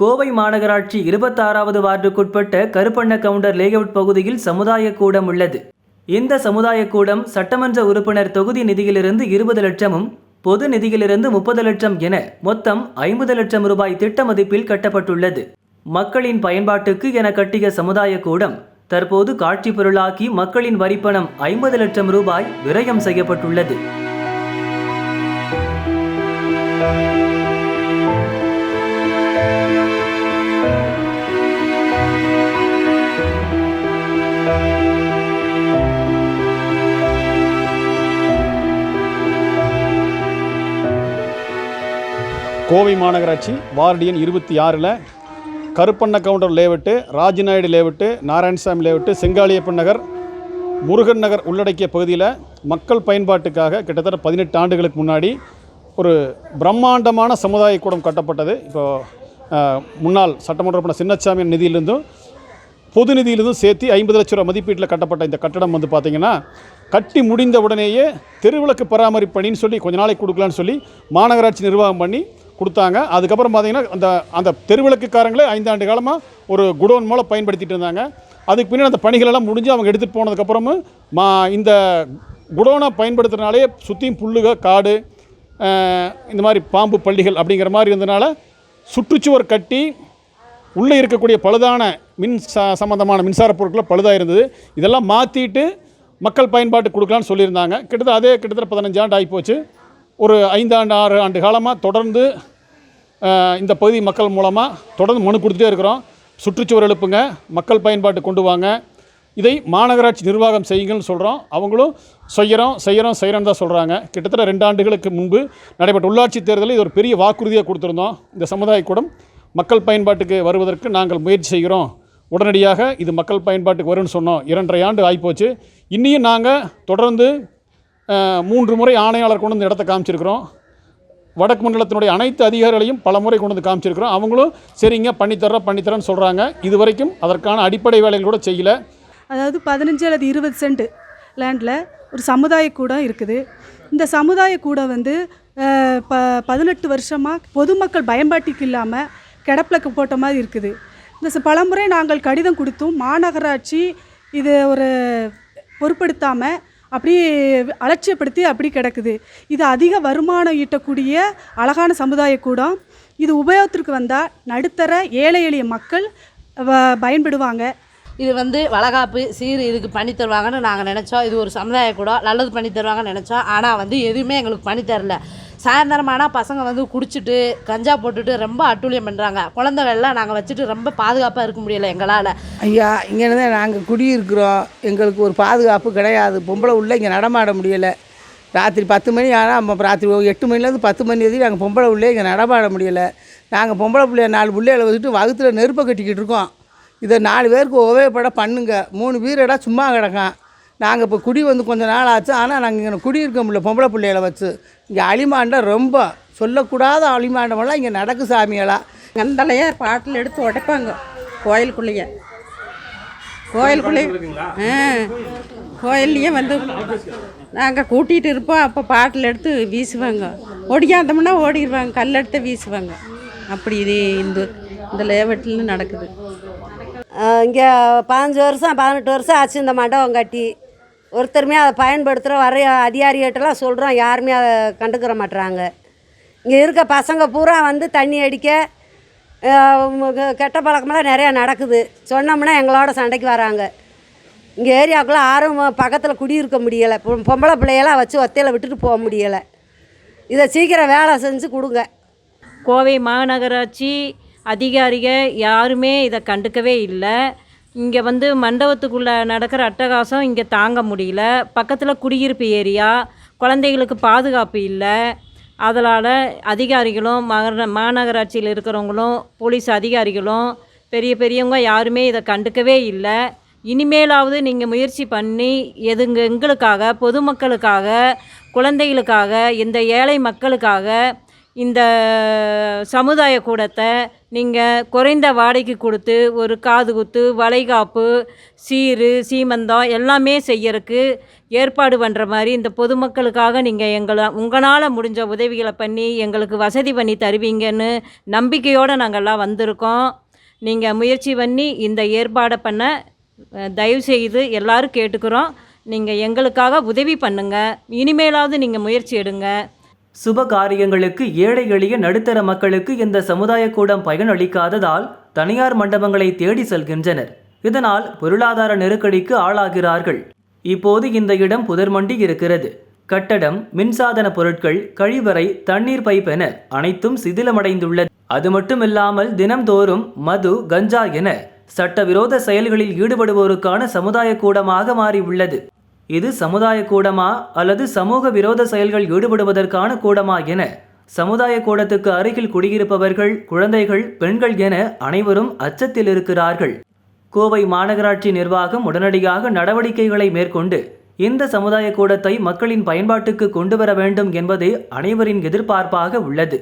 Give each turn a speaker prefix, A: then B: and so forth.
A: கோவை மாநகராட்சி இருபத்தாறாவது வார்டுக்குட்பட்ட கருப்பண்ண கவுண்டர் லேஅவுட் பகுதியில் சமுதாய கூடம் உள்ளது. இந்த சமுதாய கூடம் சட்டமன்ற உறுப்பினர் தொகுதி நிதியிலிருந்து இருபது லட்சமும் பொது நிதியிலிருந்து முப்பது லட்சம் என மொத்தம் ஐம்பது லட்சம் ரூபாய் திட்ட மதிப்பில் கட்டப்பட்டுள்ளது. மக்களின் பயன்பாட்டுக்கு என கட்டிய சமுதாய கூடம் தற்போது காட்சி பொருளாக்கி மக்களின் வரிப்பணம் ஐம்பது லட்சம் ரூபாய் விரயம் செய்யப்பட்டுள்ளது.
B: கோவை மாநகராட்சி வார்டு எண் இருபத்தி ஆறில் Karuppanna Gounder layout Rajanaidu layout Narayanasamy layout Sengaliappan Nagar Murugan Nagar உள்ளடக்கிய பகுதியில் மக்கள் பயன்பாட்டுக்காக கிட்டத்தட்ட பதினெட்டு ஆண்டுகளுக்கு முன்னாடி ஒரு பிரம்மாண்டமான சமுதாய கூடம் கட்டப்பட்டது. இப்போ முன்னாள் சட்டமன்ற உறுப்பினர் சின்னசாமி நிதியிலிருந்தும் பொது நிதியிலிருந்தும் சேர்த்து ஐம்பது லட்ச ரூபா மதிப்பீட்டில் கட்டப்பட்ட இந்த கட்டடம் வந்து பார்த்திங்கன்னா கட்டி முடிந்த உடனேயே தெருவிளக்கு பராமரிப்பு பணின்னு சொல்லி கொஞ்ச நாளைக்கு கொடுக்கலான்னு சொல்லி மாநகராட்சி நிர்வாகம் பண்ணி கொடுத்தாங்க. அதுக்கப்புறம் பார்த்திங்கன்னா அந்த அந்த தெருவிளக்குக்காரங்களே ஐந்தாண்டு காலமாக ஒரு குடோன் மூலம் பயன்படுத்திட்டு இருந்தாங்க. அதுக்கு பின்னாடி அந்த பணிகளெல்லாம் முடிஞ்சு அவங்க எடுத்துகிட்டு போனதுக்கப்புறமும் மா இந்த குடோனை பயன்படுத்துறதுனாலே சுற்றியும் புல்லுக காடு இந்த மாதிரி பாம்பு பள்ளிகள் அப்படிங்கிற மாதிரி இருந்தனால சுற்றுச்சுவர் கட்டி உள்ளே இருக்கக்கூடிய பழுதான மின் ச சம்மந்தமான மின்சார பொருட்களை பழுதாக இருந்தது. இதெல்லாம் மாற்றிட்டு மக்கள் பயன்பாட்டு கொடுக்கலான்னு சொல்லியிருந்தாங்க. கிட்டத்தட்ட அதே கிட்டத்தட்ட பதினஞ்சு ஆண்டு ஆகிப்போச்சு ஒரு ஐந்தாண்டு ஆறு ஆண்டு காலமாக தொடர்ந்து இந்த பகுதி மக்கள் மூலமாக தொடர்ந்து மனு கொடுத்துட்டே இருக்கிறோம். சுற்றுச்சுவர் எழுப்புங்க மக்கள் பயன்பாட்டு கொண்டு வாங்க. இதை மாநகராட்சி நிர்வாகம் செய்யுங்கன்னு சொல்கிறோம் அவங்களும் செய்கிறோம் செய்கிறோம் செய்கிறோன்னு தான் சொல்கிறாங்க கிட்டத்தட்ட ரெண்டு ஆண்டுகளுக்கு முன்பு நடைபெற்ற உள்ளாட்சி தேர்தலில் இது ஒரு பெரிய வாக்குறுதியாக கொடுத்துருந்தோம். இந்த சமுதாய கூடம் மக்கள் பயன்பாட்டுக்கு வருவதற்கு நாங்கள் முயற்சி செய்கிறோம். உடனடியாக இது மக்கள் பயன்பாட்டுக்கு வரும்னு சொன்னோம். இரண்டரை ஆண்டு ஆகிப்போச்சு இன்னியும் நாங்கள் தொடர்ந்து மூன்று முறை ஆணையாளர் கொண்டு வந்து இடத்த காமிச்சிருக்கிறோம். வடக்கு மண்டலத்தினுடைய அனைத்து அதிகாரிகளையும் பல முறை கொண்டு வந்து காமிச்சிருக்கிறோம். அவங்களும் சரிங்க பண்ணித்தர்றோம் பண்ணித்தரேன்னு சொல்கிறாங்க இது வரைக்கும் அதற்கான அடிப்படை வேலைகள் கூட செய்யலை.
C: அதாவது பதினஞ்சு அல்லது இருபது சென்ட் லேண்டில் ஒரு சமுதாய கூடம் இருக்குது. இந்த சமுதாய கூடம் வந்து ப பதினெட்டு வருஷமாக பொதுமக்கள் பயன்பாட்டுக்கு இல்லாமல் கிடப்பிலக்கு போட்ட மாதிரி இருக்குது. இந்த பலமுறை நாங்கள் கடிதம் கொடுத்தும் மாநகராட்சி இது ஒரு பொருட்படுத்தாமல் அப்படி அலட்சியப்படுத்தி அப்படி கிடக்குது. இது அதிக வருமானம் ஈட்டக்கூடிய அழகான சமுதாய கூடம். இது உபயோகத்திற்கு வந்தால் நடுத்தர ஏழை எளிய மக்கள் பயன்படுவாங்க.
D: இது வந்து வளகாப்பு சீர் இதுக்கு பண்ணி தருவாங்கன்னு நாங்கள் நினச்சோம். இது ஒரு சமுதாய கூடம். நல்லது பண்ணி தருவாங்கன்னு நினச்சோம். ஆனால் வந்து எதுவுமே எங்களுக்கு பண்ணி தரல. சாயந்தரமானா பசங்க வந்து குடிச்சிட்டு கஞ்சா போட்டுட்டு ரொம்ப அட்டூழியம் பண்ணுறாங்க குழந்தைகள்லாம் நாங்கள் வச்சுட்டு ரொம்ப பாதுகாப்பாக இருக்க முடியல எங்களால்.
E: ஐயா இங்கே தான் நாங்கள் குடியிருக்கிறோம். எங்களுக்கு ஒரு பாதுகாப்பு கிடையாது. பொம்பளை உள்ளே இங்கே நடமாட முடியலை. ராத்திரி பத்து மணி ஆனால் நம்ம ராத்திரி எட்டு மணிலேருந்து பத்து மணி வரைக்கும் நாங்கள் பொம்பளை உள்ளே இங்கே நடமாட முடியலை. நாங்கள் பொம்பளை பிள்ளைய நாலு பிள்ளைகளை வச்சுட்டு வகுத்தில் நெருப்பை கட்டிக்கிட்டு இருக்கோம். இதை நாலு பேருக்கு உபயோகப்பட பண்ணுங்க. மூணு வீரடா சும்மா கிடக்கான். நாங்கள் இப்போ குடி வந்து கொஞ்ச நாள் ஆச்சு ஆனால் நாங்கள் இங்கே குடியிருக்க முடியல பொம்பளை பிள்ளைகளை வச்சு. இங்கே அலிமாண்டம் ரொம்ப சொல்லக்கூடாத அலிமாண்டமெல்லாம் இங்கே நடக்கு சாமியெல்லாம்
F: கந்தலையே பாட்டில் எடுத்து உடைப்பாங்க கோயிலுக்குள்ளேயே. கோயிலுக்குள்ளேயே. ஆ கோயில்லையே வந்து நாங்கள் கூட்டிகிட்டு இருப்போம். அப்போ பாட்டில் எடுத்து வீசுவாங்க. ஒடிக்காந்தோம்னா ஓடிடுவாங்க கல் எடுத்து வீசுவாங்க. அப்படி இது இந்த இந்த லேவட்டில் நடக்குது.
G: இங்கே பதினஞ்சு வருஷம் பதினெட்டு வருஷம் ஆச்சு இந்த மண்டபம் கட்டி. ஒருத்தருமே அதை பயன்படுத்துகிறோம் வர அதிகாரிகிட்டலாம் சொல்கிறோம் யாருமே அதை கண்டுக்கிற மாட்டுறாங்க இங்கே இருக்க பசங்க பூரா வந்து தண்ணி அடிக்க கெட்ட பழக்கமெல்லாம் நிறையா நடக்குது. சொன்னோம்னா எங்களோட சண்டைக்கு வராங்க. இங்கே ஏரியாவுக்குள்ளே யாரும் பக்கத்தில் குடியிருக்க முடியலை. பொம்பளை பிள்ளையெல்லாம் வச்சு ஒத்தையில் விட்டுட்டு போக முடியலை. இதை சீக்கிரம் வேலை செஞ்சு கொடுங்க.
H: கோவை மாநகராட்சி அதிகாரிகள் யாருமே இதை கண்டுக்கவே இல்லை. இங்கே வந்து மண்டபத்துக்குள்ளே நடக்கிற அட்டகாசம் இங்கே தாங்க முடியல. பக்கத்தில் குடியிருப்பு ஏரியா குழந்தைகளுக்கு பாதுகாப்பு இல்லை. அதனால் அதிகாரிகளும் மகர மாநகராட்சியில் இருக்கிறவங்களும் போலீஸ் அதிகாரிகளும் பெரிய பெரியவங்க யாருமே இதை கண்டுக்கவே இல்லை. இனிமேலாவது நீங்கள் முயற்சி பண்ணி எதுங்க எங்களுக்காக பொதுமக்களுக்காக குழந்தைகளுக்காக இந்த ஏழை மக்களுக்காக இந்த சமுதாய கூடத்தை நீங்கள் குறைந்த வாடகைக்கு கொடுத்து ஒரு காது குத்து வளைகாப்பு சீரு சீமந்தம் எல்லாமே செய்யறதுக்கு ஏற்பாடு பண்ணுற மாதிரி இந்த பொதுமக்களுக்காக நீங்கள் எங்களை உங்களால் முடிஞ்ச உதவிகளை பண்ணி எங்களுக்கு வசதி பண்ணி தருவீங்கன்னு நம்பிக்கையோடு நாங்கள்லாம் வந்திருக்கோம். நீங்கள் முயற்சி பண்ணி இந்த ஏற்பாடை பண்ண தயவு செய்து எல்லாரும் கேட்டுக்கிறோம். நீங்கள் எங்களுக்காக உதவி பண்ணுங்கள் இனிமேலாவது நீங்கள் முயற்சி எடுங்க.
A: சுப காரியங்களுக்கு ஏழை எளிய நடுத்தர மக்களுக்கு இந்த சமுதாய கூடம் பயனளிக்காததால் தனியார் மண்டபங்களை தேடி செல்கின்றனர். இதனால் பொருளாதார நெருக்கடிக்கு ஆளாகிறார்கள். இப்போது இந்த இடம் புதர்மண்டி இருக்கிறது. கட்டடம் மின்சாதன பொருட்கள் கழிவறை தண்ணீர் பைப் என அனைத்தும் சிதிலமடைந்துள்ளது. அது மட்டுமில்லாமல் தினம்தோறும் மது கஞ்சா என சட்டவிரோத செயல்களில் ஈடுபடுவோருக்கான சமுதாய கூடமாக மாறியுள்ளது. இது சமுதாய கூடமா அல்லது சமூக விரோத செயல்கள் ஈடுபடுவதற்கான கூடமா என சமுதாய கூடத்துக்கு அருகில் குடியிருப்பவர்கள் குழந்தைகள் பெண்கள் என அனைவரும் அச்சத்தில் இருக்கிறார்கள். கோவை மாநகராட்சி நிர்வாகம் உடனடியாக நடவடிக்கைகளை மேற்கொண்டு இந்த சமுதாய கூடத்தை மக்களின் பயன்பாட்டுக்கு கொண்டு வர வேண்டும் என்பதே அனைவரின் எதிர்பார்ப்பாக உள்ளது.